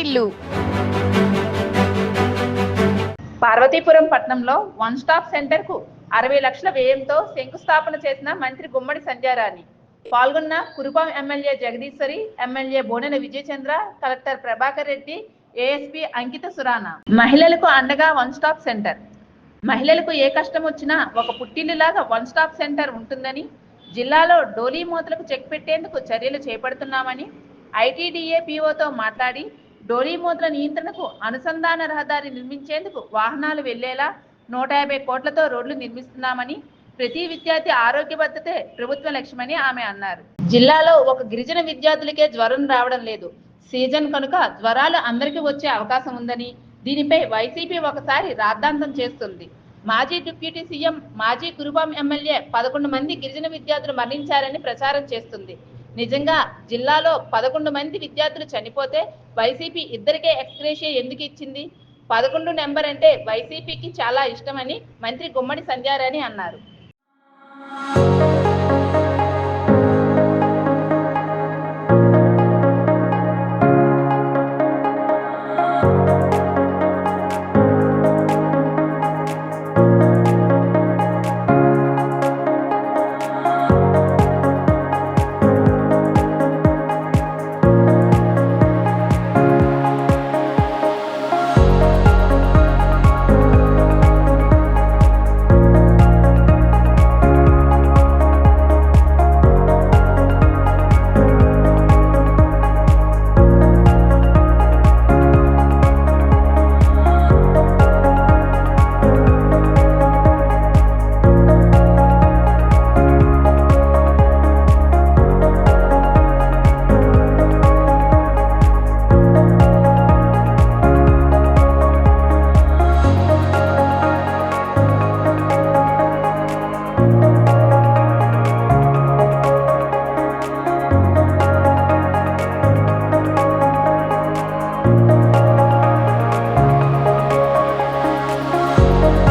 వాకిళ్ళు పార్వతీపురం పట్టణంలో one stop సెంటర్కు అరవై లక్షల వ్యయంతో శంకుస్థాపన చేసిన మంత్రి గుమ్మడి సంధ్యారాణి పాల్గొన్న Kurupam MLA Jagadeeswari MLA Bonela Vijayachandra collector Prabhakar Reddy ASP Ankita Surana. మహిళలకు అండగా వన్ స్టాప్ సెంటర్. మహిళలకు ఏ కష్టం వచ్చినా ఒక పుట్టిల్లులాగా వన్ స్టాప్ సెంటర్ ఉంటుందని జిల్లాలో డోలీ మూతలకు చెక్ పెట్టేందుకు చర్యలు చేపడుతున్నామని ఐటీడీఏ పీఓతో మాట్లాడి డోలీ నియంత్రణకు అనుసంధాన రహదారి నిర్మించేందుకు వాహనాలు వెళ్ళేలా నూట యాభై కోట్లతో రోడ్లు నిర్మిస్తున్నామని ప్రతి విద్యార్థి ఆరోగ్య భద్రతే ప్రభుత్వ లక్ష్యమని ఆమె అన్నారు. జిల్లాలో ఒక గిరిజన విద్యార్థులకే జ్వరం రావడం లేదు. సీజన్ కనుక జ్వరాలు అందరికీ వచ్చే అవకాశం ఉందని దీనిపై వైసీపీ ఒకసారి రాద్ధాంతం చేస్తుంది. మాజీ డిప్యూటీ సీఎం మాజీ కురుబాం ఎమ్మెల్యే పదకొండు మంది గిరిజన విద్యార్థులు మరణించారని ప్రచారం చేస్తుంది. నిజంగా జిల్లాలో పదకొండు మంది విద్యార్థులు చనిపోతే వైసీపీ ఇద్దరికే ఎక్స్గ్రేషియా ఎందుకు ఇచ్చింది? పదకొండు నెంబర్ అంటే వైసీపీకి చాలా ఇష్టమని మంత్రి గుమ్మడి సంధ్యారాణి అన్నారు. Bye.